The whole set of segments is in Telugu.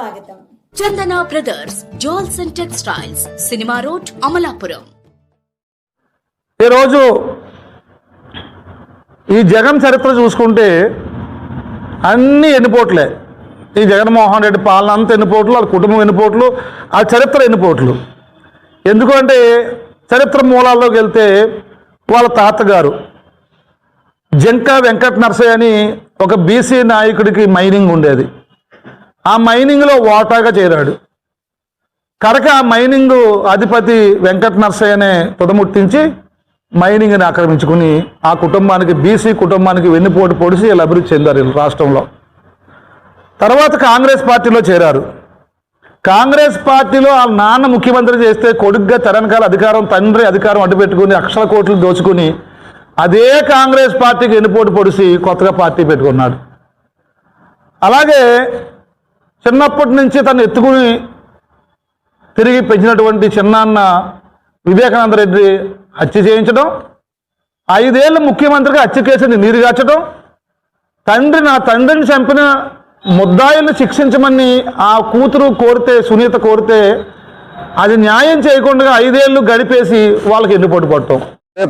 స్వాగతం. Chandana brothers jewels and textiles cinema road Amalapuram. ఈరోజు ఈ జగన్ చరిత్ర చూసుకుంటే అన్నీ ఎన్నిపోట్లే. ఈ జగన్మోహన్ రెడ్డి పాలన అంతా ఎన్నిపోట్లు వాళ్ళ కుటుంబం ఎన్నిపోట్లు ఆ చరిత్ర ఎన్నిపోట్లు. ఎందుకంటే చరిత్ర మూలాల్లోకి వెళ్తే వాళ్ళ తాతగారు జంకా వెంకట నరసయ్య అని ఒక బీసీ నాయకుడికి మైనింగ్ ఉండేది. ఆ మైనింగ్లో వాటాగా చేరాడు. కరక ఆ మైనింగ్ అధిపతి వెంకట నరసయ్యనే తుదముట్టించి మైనింగ్ని ఆక్రమించుకుని ఆ కుటుంబానికి బీసీ కుటుంబానికి వెన్నుపోటు పొడిసి వీళ్ళు అభివృద్ధి చెందారు రాష్ట్రంలో. తర్వాత కాంగ్రెస్ పార్టీలో చేరారు. కాంగ్రెస్ పార్టీలో ఆ నాన్న ముఖ్యమంత్రి చేస్తే కొడుగ్గా తరణకాల అధికారం తండ్రి అధికారం అడ్డుపెట్టుకుని అక్షర కోట్లు దోచుకుని అదే కాంగ్రెస్ పార్టీకి వెన్నుపోటు పొడిసి కొత్తగా పార్టీ పెట్టుకున్నాడు. అలాగే చిన్నప్పటి నుంచి తను ఎత్తుకుని తిరిగి పెంచినటువంటి చిన్నాన్న వివేకానంద రెడ్డి హత్య చేయించడం ఐదేళ్ళు ముఖ్యమంత్రిగా హత్య కేసుని నీరుగార్చడం తండ్రి నా తండ్రిని చంపిన ముద్దాయిల్ని శిక్షించమని ఆ కూతురు కోరితే సునీత కోరితే అది న్యాయం చేయకుండా ఐదేళ్ళు గడిపేసి వాళ్ళకి ఎన్నుపోటు పడటం.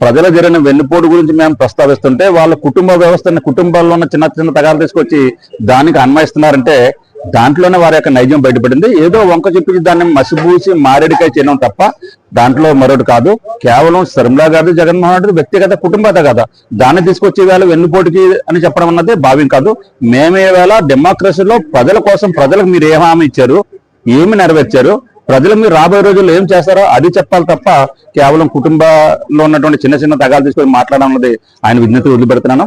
ప్రజల జరిగిన వెన్నుపోటు గురించి మేము ప్రస్తావిస్తుంటే వాళ్ళ కుటుంబ వ్యవస్థని కుటుంబాల్లో ఉన్న చిన్న చిన్న తగాలు తీసుకొచ్చి దానికి అన్వయిస్తున్నారంటే దాంట్లోనే వారి యొక్క నైజం బయటపడింది. ఏదో వంక చూపించి దాన్ని మసిబూసి మారేడికాయ చేయడం తప్ప దాంట్లో మరొకటి కాదు. కేవలం శర్మిలా గారు జగన్మోహన్ రెడ్డి వ్యక్తిగత కుటుంబత కదా దాన్ని తీసుకొచ్చే వేళ వెన్నుపోటుకి అని చెప్పడం అన్నది భావ్యం కాదు. మేమే వేళ డెమోక్రసీలో ప్రజల కోసం ప్రజలకు మీరు ఏ హామీ ఇచ్చారు? ఏమి నెరవేర్చారు? ప్రజలు మీరు రాబోయే రోజుల్లో ఏం చేస్తారో అది చెప్పాలి తప్ప కేవలం కుటుంబంలో ఉన్నటువంటి చిన్న చిన్న తగాలు తీసుకొని మాట్లాడడం అన్నది ఆయన విజ్ఞత వదిలిపెడుతున్నాను.